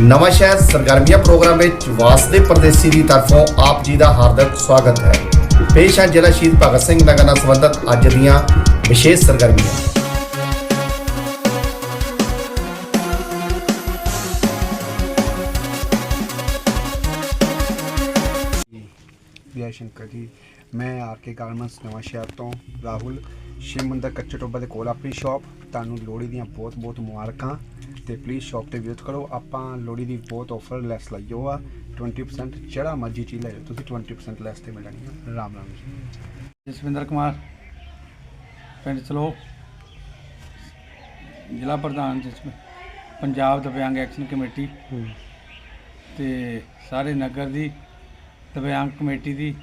ਨਵਾਂ ਸ਼ਹਿਰ ਸਰਗਰਮੀਆਂ ਪ੍ਰੋਗਰਾਮ ਵਿੱਚ ਵਾਸਦੇ ਪਰਦੇਸੀ ਦੀ ਤਰਫੋਂ ਆਪ ਜੀ ਦਾ ਹਾਰਦਿਕ ਸਵਾਗਤ ਹੈ। ਪੇਸ਼ ਹੈ ਜ਼ਿਲ੍ਹਾ ਸ਼ਹੀਦ ਭਗਤ ਸਿੰਘ ਨਗਰ ਨਾਲ ਸੰਬੰਧਿਤ ਅੱਜ ਦੀਆਂ ਵਿਸ਼ੇਸ਼ ਸਰਗਰਮੀਆਂ। ਜੈ ਸ਼ੰਕਰ ਜੀ, ਮੈਂ ਆਰ ਕੇ ਗਾਰਮੈਂਟਸ ਨਵਾਂ ਸ਼ਹਿਰ ਤੋਂ ਰਾਹੁਲ। ਸ਼ਿਵ ਮੰਦਰ ਕੱਚੇ ਟੋਬਾ ਦੇ ਕੋਲ ਆਪਣੀ ਸ਼ਾਪ ਤੁਹਾਨੂੰ ਲੋਹੜੀ ਦੀਆਂ ਬਹੁਤ ਬਹੁਤ ਮੁਬਾਰਕਾਂ। ਤੇ ਪਲੀਜ਼ ਸ਼ਾਪ ਤੇ ਵਿਜ਼ਿਟ ਕਰੋ। ਆਪਾਂ ਲੋਹੜੀ ਦੀ ਬਹੁਤ ਆਫਰ ਲੈਸ ਲਾਈਓ ਆ। 20% ਜਿਹੜਾ ਮਰਜ਼ੀ ਚੀਜ਼ ਲੈ ਤੁਸੀਂ 20% ਲੈਸ ਤੇ ਮਿਲਣੀ ਆ। ਰਾਮ ਰਾਮ ਜੀ। ਜਸਵਿੰਦਰ ਕੁਮਾਰ ਪਿੰਡ ਚਲੋ। ਜ਼ਿਲ੍ਹਾ ਪ੍ਰਧਾਨ ਜਿਸ ਪੰਜਾਬ ਦਿਵਿਆਂਗ ਐਕਸ਼ਨ ਕਮੇਟੀ। ਤੇ ਸਾਰੇ ਨਗਰ ਦੀ ਦਿਵਿਆਂਗ ਕਮੇਟੀ ਦੀ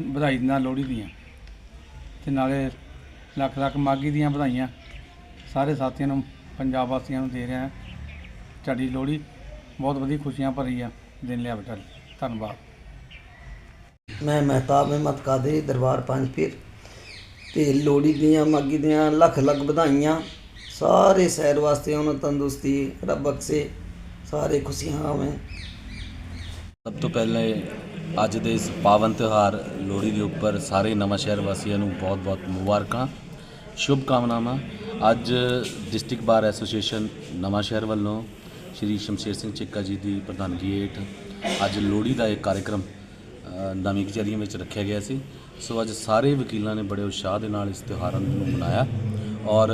ਵਧਾਈ ਨਾਲ ਲੋਹੜੀ ਦੀਆਂ। ਤੇ ਨਾਲੇ ਲੱਖ ਲੱਖ ਮਾਗੀ ਦੀਆਂ ਵਧਾਈਆਂ। ਸਾਰੇ ਸਾਥੀਆਂ ਨੂੰ ਪੰਜਾਬ ਵਾਸੀਆਂ ਨੂੰ ਦੇ ਰਿਹਾ ਤੁਹਾਡੀ ਲੋਹੜੀ ਬਹੁਤ ਵਧੀਆ ਖੁਸ਼ੀਆਂ ਭਰੀ ਆ। ਦਿਨ ਲਿਆ ਬੇਟਾ ਧੰਨਵਾਦ। ਮੈਂ ਮਹਿਤਾਬ ਅਹਿਮਦ ਕਾਦਰੀ ਦਰਬਾਰ ਪੰਜ ਪੀਰ। ਤੇ ਲੋਹੜੀ ਦੀਆਂ ਮਾਗੀ ਦੀਆਂ ਲੱਖ ਲੱਖ ਵਧਾਈਆਂ। ਸਾਰੇ ਸ਼ਹਿਰ ਵਾਸਤੇ ਉਹਨਾਂ ਤੰਦਰੁਸਤੀ ਰੱਬ ਬਖਸ਼ੇ। ਸਾਰੇ ਖੁਸ਼ੀਆਂ ਆਵੇਂ ਸਭ ਤੋਂ ਪਹਿਲੇ ਅੱਜ ਦੇ ਇਸ ਪਾਵਨ ਤਿਉਹਾਰ ਲੋਹੜੀ ਦੇ ਉੱਪਰ ਸਾਰੇ ਨਵਾਂ ਸ਼ਹਿਰ ਵਾਸੀਆਂ ਨੂੰ ਬਹੁਤ-ਬਹੁਤ ਮੁਬਾਰਕਾਂ। ਸ਼ੁਭ ਕਾਮਨਾਵਾਂ ਅੱਜ ਡਿਸਟ੍ਰਿਕਟ ਬਾਰ ਐਸੋਸੀਏਸ਼ਨ ਨਵਾਂ ਸ਼ਹਿਰ ਵੱਲੋਂ ਸ਼੍ਰੀ ਸ਼ਮਸ਼ੇਰ ਸਿੰਘ ਚਿੱਕਾ ਜੀ ਦੀ ਪ੍ਰਧਾਨਗੀ ਹੇਠ ਅੱਜ ਲੋਹੜੀ ਦਾ ਇੱਕ ਕਾਰਜਕ੍ਰਮ ਨਵੀਂ ਕਚਹਿਰੀਆਂ ਵਿੱਚ ਰੱਖਿਆ ਗਿਆ ਸੀ। ਸੋ ਅੱਜ ਸਾਰੇ ਵਕੀਲਾਂ ਨੇ ਬੜੇ ਉਤਸ਼ਾਹ ਦੇ ਨਾਲ ਇਸ ਤਿਉਹਾਰ ਨੂੰ ਮਨਾਇਆ। ਔਰ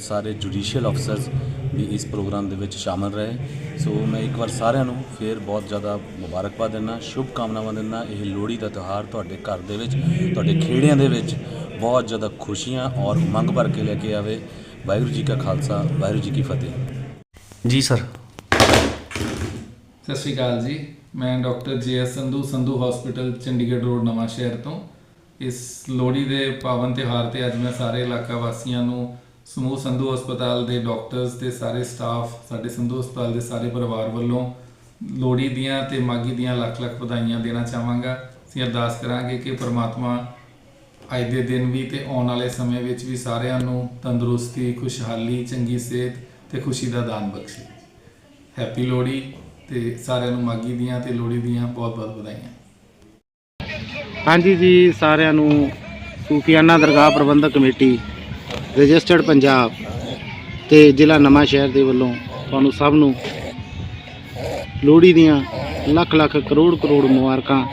ਸਾਰੇ ਜੁਡੀਸ਼ੀਅਲ ਅਫਸਰਸ ਵੀ ਇਸ ਪ੍ਰੋਗਰਾਮ ਦੇ ਵਿੱਚ ਸ਼ਾਮਲ ਰਹੇ। ਸੋ ਮੈਂ ਇੱਕ ਵਾਰ ਸਾਰਿਆਂ ਨੂੰ ਫੇਰ ਬਹੁਤ ਜ਼ਿਆਦਾ ਮੁਬਾਰਕਬਾਦ ਦਿੰਦਾ ਸ਼ੁਭ ਕਾਮਨਾਵਾਂ ਦਿੰਦਾ। ਇਹ ਲੋਹੜੀ ਦਾ ਤਿਉਹਾਰ ਤੁਹਾਡੇ ਘਰ ਦੇ ਵਿੱਚ ਤੁਹਾਡੇ ਖੇੜਿਆਂ ਦੇ ਵਿੱਚ ਬਹੁਤ ਜ਼ਿਆਦਾ ਖੁਸ਼ੀਆਂ ਔਰ ਉਮੰਗ ਭਰ ਕੇ ਲੈ ਕੇ ਆਵੇ। ਵਾਹਿਗੁਰੂ ਜੀ ਕਾ ਖਾਲਸਾ ਵਾਹਿਗੁਰੂ ਜੀ ਕੀ ਫਤਿਹ। ਜੀ ਸਰ। ਸਤਿ ਸ਼੍ਰੀ ਅਕਾਲ ਜੀ। ਮੈਂ doctor J S Sandhu Sandhu hospital Chandigarh road Nawanshahr ਤੋਂ। ਇਸ ਲੋਹੜੀ ਦੇ ਪਾਵਨ ਤਿਉਹਾਰ ਤੇ ਅੱਜ ਮੈਂ ਸਾਰੇ ਇਲਾਕਾ ਵਾਸੀਆਂ ਨੂੰ ਸਮੂਹ ਸੰਧੂ ਹਸਪਤਾਲ ਦੇ ਡਾਕਟਰਸ ਤੇ ਸਾਰੇ ਸਟਾਫ, ਸਾਡੇ ਸੰਧੂ ਹਸਪਤਾਲ ਦੇ ਸਾਰੇ ਪਰਿਵਾਰ ਵੱਲੋਂ ਲੋਹੜੀ ਦੀਆਂ ਤੇ ਮਾਗੀ ਦੀਆਂ ਲੱਖ ਲੱਖ ਵਧਾਈਆਂ ਦੇਣਾ ਚਾਹਾਂਗਾ। ਅਸੀਂ ਅਰਦਾਸ ਕਰਾਂਗੇ ਕਿ ਪ੍ਰਮਾਤਮਾ ਅੱਜ ਦੇ ਦਿਨ ਵੀ ਤੇ ਆਉਣ ਵਾਲੇ ਸਮੇਂ ਵਿੱਚ ਵੀ ਸਾਰਿਆਂ ਨੂੰ ਤੰਦਰੁਸਤੀ, ਖੁਸ਼ਹਾਲੀ, ਚੰਗੀ ਸਿਹਤ ਤੇ ਖੁਸ਼ੀ ਦਾ ਦਾਨ ਬਖਸ਼ੇ। ਹੈਪੀ ਲੋਹੜੀ ਤੇ ਸਾਰਿਆਂ ਨੂੰ ਮਾਗੀ ਦੀਆਂ ਤੇ ਲੋਹੜੀ ਦੀਆਂ ਬਹੁਤ ਬਹੁਤ ਵਧਾਈਆਂ। ਹਾਂਜੀ ਜੀ, ਸਾਰਿਆਂ ਨੂੰ ਸੂਫੀਆਨਾ ਦਰਗਾਹ ਪ੍ਰਬੰਧਕ ਕਮੇਟੀ, ਰਜਿਸਟਰਡ ਪੰਜਾਬ ਤੇ ਜ਼ਿਲ੍ਹਾ ਨਵਾਂ ਸ਼ਹਿਰ ਦੇ ਵੱਲੋਂ ਤੁਹਾਨੂੰ ਸਭ ਨੂੰ ਲੋਹੜੀ ਦੀਆਂ ਲੱਖ ਲੱਖ ਕਰੋੜ ਕਰੋੜ ਮੁਬਾਰਕਾਂ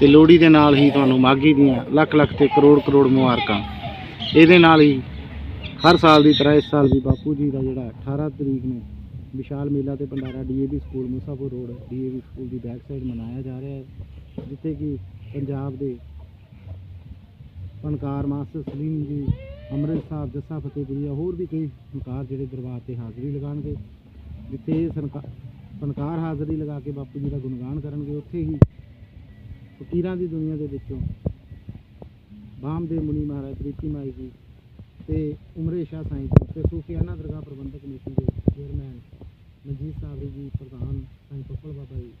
ਤੇ ਲੋਹੜੀ ਦੇ ਨਾਲ ਹੀ ਤੁਹਾਨੂੰ ਮਾਘੀ ਦੀਆਂ ਲੱਖ ਲੱਖ ਤੇ ਕਰੋੜ ਕਰੋੜ ਮੁਬਾਰਕਾਂ। ਇਹਦੇ ਨਾਲ ਹੀ ਹਰ ਸਾਲ ਦੀ ਤਰ੍ਹਾਂ ਇਸ ਸਾਲ ਵੀ ਬਾਪੂ ਜੀ ਦਾ ਜਿਹੜਾ 18 ਤਰੀਕ ਨੂੰ ਵਿਸ਼ਾਲ ਮੇਲਾ ਤੇ ਭੰਡਾਰਾ DAV school Musafar road DAV school ਦੀ ਬੈਕ ਸਾਈਡ ਮਨਾਇਆ ਜਾ ਰਿਹਾ ਹੈ, ਜਿੱਥੇ ਕਿ ਪੰਜਾਬ ਦੇ ਫਨਕਾਰ ਮਾਸਟਰ ਸਲੀਮ ਜੀ ਅੰਮ੍ਰਿਤ ਸਾਹਿਬ, ਜੱਸਾ ਫਤਿਹਪੁਰੀਆ, ਹੋਰ ਵੀ ਕਈ ਫਨਕਾਰ ਜਿਹੜੇ ਦਰਬਾਰ ਤੇ ਹਾਜ਼ਰੀ ਲਗਾਉਣਗੇ, ਜਿੱਥੇ ਇਹ ਫਨਕਾਰ ਹਾਜ਼ਰੀ ਲਗਾ ਕੇ ਬਾਪੂ ਜੀ ਦਾ ਗੁਣਗਾਨ ਕਰਨਗੇ, ਉੱਥੇ ਹੀ ਫਕੀਰਾਂ ਦੀ ਦੁਨੀਆ ਦੇ ਵਿੱਚੋਂ ਬਾਮ ਮੁਨੀ ਮਹਾਰਾਜ, ਪ੍ਰੀਤੀ ਮਾਈ ਜੀ ਤੇ ਉਮਰੇ ਸ਼ਾਹ ਸਾਈਂ ਜੀ ਤੇ ਸੂਫੀਆਨਾ ਦਰਗਾਹ ਪ੍ਰਬੰਧਕ ਕਮੇਟੀ ਦੇ ਚੇਅਰਮੈਨ ਮਨਜੀਤ ਸਾਹਿਬ ਜੀ, ਪ੍ਰਧਾਨ ਸਾਈਂ ਪੱਪਲ ਬਾਬਾ ਜੀ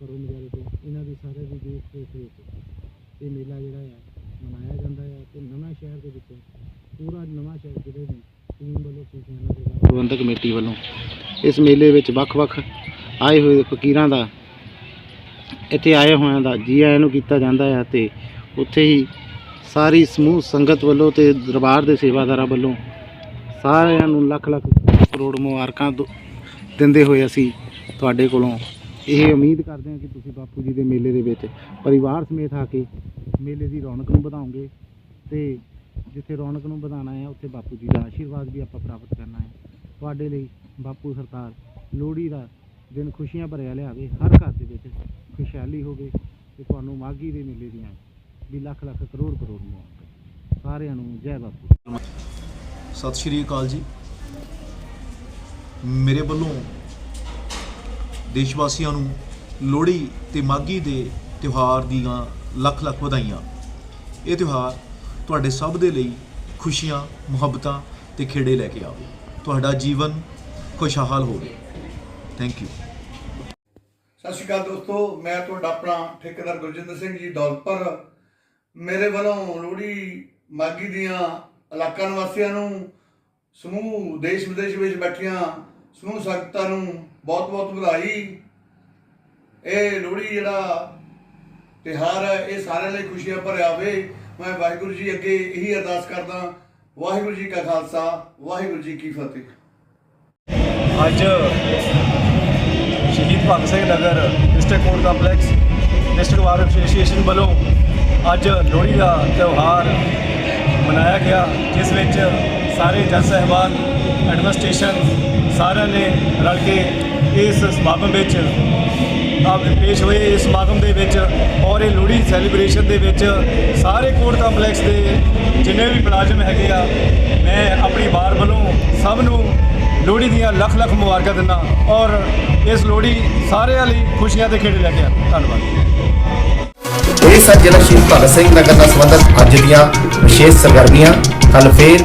ਕਰੋ ਨਜ਼ਾਰੇ ਤੋਂ ਇਹਨਾਂ ਦੀ ਸਾਰੇ ਦੀ ਦੇਖ ਦੇਖ ਵਿੱਚ ਇਹ ਮੇਲਾ ਜਿਹੜਾ ਆ, ਮਨਾਇਆ ਜਾਂਦਾ ਹੈ ਤੇ ਨਵਾਂ ਸ਼ਹਿਰ ਦੇ ਵਿੱਚ ਪੂਰਾ ਨਵਾਂ ਸ਼ਹਿਰ ਜਿਹੜੇ ਨੇ ਟੀਮ ਵੱਲੋਂ ਸੂਫੀਆਨਾ ਦਰਗਾਹ ਪ੍ਰਬੰਧਕ ਕਮੇਟੀ ਵੱਲੋਂ ਇਸ ਮੇਲੇ ਵਿੱਚ ਵੱਖ-ਵੱਖ ਆਏ ਹੋਏ ਫਕੀਰਾਂ ਦਾ, ਇੱਥੇ ਆਏ ਹੋਇਆਂ ਦਾ ਜੀ ਆਇਆਂ ਨੂੰ ਕੀਤਾ ਜਾਂਦਾ ਹੈ ਤੇ ਉੱਥੇ ਹੀ ਸਾਰੀ ਸਮੂਹ ਸੰਗਤ ਵੱਲੋਂ ਤੇ ਦਰਬਾਰ ਦੇ ਸੇਵਾਦਾਰਾਂ ਵੱਲੋਂ ਸਾਰਿਆਂ ਨੂੰ ਲੱਖ ਲੱਖ ਕਰੋੜ ਮੁਬਾਰਕਾਂ ਦਿੰਦੇ ਹੋਏ ਅਸੀਂ ਤੁਹਾਡੇ ਕੋਲੋਂ ਇਹ ਉਮੀਦ ਕਰਦੇ ਹਾਂ ਕਿ ਤੁਸੀਂ ਬਾਪੂ ਜੀ ਦੇ ਮੇਲੇ ਦੇ ਵਿੱਚ ਪਰਿਵਾਰ ਸਮੇਤ ਆ ਕੇ ਮੇਲੇ ਦੀ ਰੌਣਕ ਨੂੰ ਵਧਾਓਗੇ ਤੇ ਜਿੱਥੇ ਰੌਣਕ ਨੂੰ ਵਧਾਉਣਾ ਹੈ, ਉੱਥੇ ਬਾਪੂ ਜੀ ਦਾ ਆਸ਼ੀਰਵਾਦ ਵੀ ਆਪਾਂ ਪ੍ਰਾਪਤ ਕਰਨਾ ਹੈ। ਤੁਹਾਡੇ ਲਈ ਬਾਪੂ ਸਰਕਾਰ ਲੋਹੜੀ ਦਾ ਦਿਨ ਖੁਸ਼ੀਆਂ ਭਰਿਆ ਲਿਆਵੇ, ਹਰ ਘਰ ਦੇ ਵਿੱਚ ਖੁਸ਼ਹਾਲੀ ਹੋਵੇ ਤੇ ਤੁਹਾਨੂੰ ਮਾਘੀ ਦੇ ਮੇਲੇ ਦੀਆਂ ਵੀ ਲੱਖ ਲੱਖ ਕਰੋੜ ਕਰੋੜ ਮੁਬਾਰਕਾਂ ਸਾਰਿਆਂ ਨੂੰ ਜੈ ਬਾਪੂ ਸਤਿ ਸ਼੍ਰੀ ਅਕਾਲ ਜੀ। ਮੇਰੇ ਵੱਲੋਂ ਦੇਸ਼ ਵਾਸੀਆਂ ਨੂੰ ਲੋਹੜੀ ਤੇ ਮਾਘੀ ਦੇ ਤਿਉਹਾਰ ਦੀਆਂ ਲੱਖ ਲੱਖ ਵਧਾਈਆਂ। ਇਹ ਤਿਉਹਾਰ ਤੁਹਾਡੇ ਸਭ ਦੇ ਲਈ ਖੁਸ਼ੀਆਂ, ਮੁਹੱਬਤਾਂ ਤੇ ਖੇੜੇ ਲੈ ਕੇ ਆਵੇ। ਤੁਹਾਡਾ ਜੀਵਨ ਖੁਸ਼ਹਾਲ ਹੋਵੇ। ਥੈਂਕ ਯੂ ਸਤਿ ਸ਼੍ਰੀ ਅਕਾਲ ਦੋਸਤੋ, ਮੈਂ ਤੁਹਾਡਾ ਆਪਣਾ ਠੇਕੇਦਾਰ ਗੁਰਜਿੰਦਰ ਸਿੰਘ ਜੀ, ਦੌਲਤਪੁਰ। ਮੇਰੇ ਵੱਲੋਂ ਲੋਹੜੀ ਮਾਗੀ ਦੀਆਂ ਇਲਾਕਾ ਨਿਵਾਸੀਆਂ ਨੂੰ ਸਮੂਹ ਦੇਸ਼ ਵਿਦੇਸ਼ ਵਿੱਚ ਬੈਠੀਆਂ ਸਮੂਹ ਸੰਗਤਾਂ ਨੂੰ ਬਹੁਤ ਬਹੁਤ ਵਧਾਈ। ਇਹ ਲੋਹੜੀ ਜਿਹੜਾ ਤਿਉਹਾਰ ਹੈ, ਇਹ ਸਾਰਿਆਂ ਲਈ ਖੁਸ਼ੀਆਂ ਭਰਿਆ ਹੋਵੇ। ਮੈਂ ਵਾਹਿਗੁਰੂ ਜੀ ਅੱਗੇ ਇਹੀ ਅਰਦਾਸ ਕਰਦਾ, ਵਾਹਿਗੁਰੂ ਜੀ ਕਾ ਖਾਲਸਾ, ਵਾਹਿਗੁਰੂ ਜੀ ਕੀ ਫਤਿਹ। ਅੱਜ Shaheed Bhagat Singh Nagar district court complex, district bar association ਵੱਲੋਂ ਅੱਜ ਲੋਹੜੀ ਦਾ ਤਿਉਹਾਰ ਮਨਾਇਆ ਗਿਆ, ਜਿਸ ਵਿੱਚ ਸਾਰੇ ਜੱਜ ਸਾਹਿਬਾਨ, ਐਡਮਿਨਿਸਟ੍ਰੇਸ਼ਨ ਸਾਰਿਆਂ ਨੇ ਰਲ ਕੇ ਇਸ ਸਮਾਗਮ ਵਿੱਚ ਆਪ ਪੇਸ਼ ਹੋਏ। ਇਸ ਸਮਾਗਮ ਦੇ ਵਿੱਚ ਔਰ ਇਹ ਲੋਹੜੀ ਸੈਲੀਬ੍ਰੇਸ਼ਨ ਦੇ ਵਿੱਚ ਸਾਰੇ ਕੋਰਟ ਕੰਪਲੈਕਸ ਦੇ ਜਿੰਨੇ ਵੀ ਮੁਲਾਜ਼ਮ ਹੈਗੇ ਆ, ਮੈਂ ਆਪਣੀ ਬਾਰ ਵੱਲੋਂ ਸਭ ਨੂੰ ਲੋਹੜੀ ਦੀਆਂ ਲੱਖ ਲੱਖ ਮੁਬਾਰਕਾਂ ਦਿੰਦਾ ਔਰ ਇਸ ਲੋਹੜੀ ਸਾਰਿਆਂ ਲਈ ਖੁਸ਼ੀਆਂ ਤੇ ਖੇੜੇ ਲੈ ਕੇ ਆ। ਧੰਨਵਾਦ। ਇਹ ਸਨ ਜ਼ਿਲ੍ਹਾ ਸ਼ਹੀਦ ਭਗਤ ਸਿੰਘ ਨਗਰ ਨਾਲ ਸੰਬੰਧਿਤ ਅੱਜ ਦੀਆਂ ਵਿਸ਼ੇਸ਼ ਸਰਗਰਮੀਆਂ। ਕੱਲ ਫੇਰ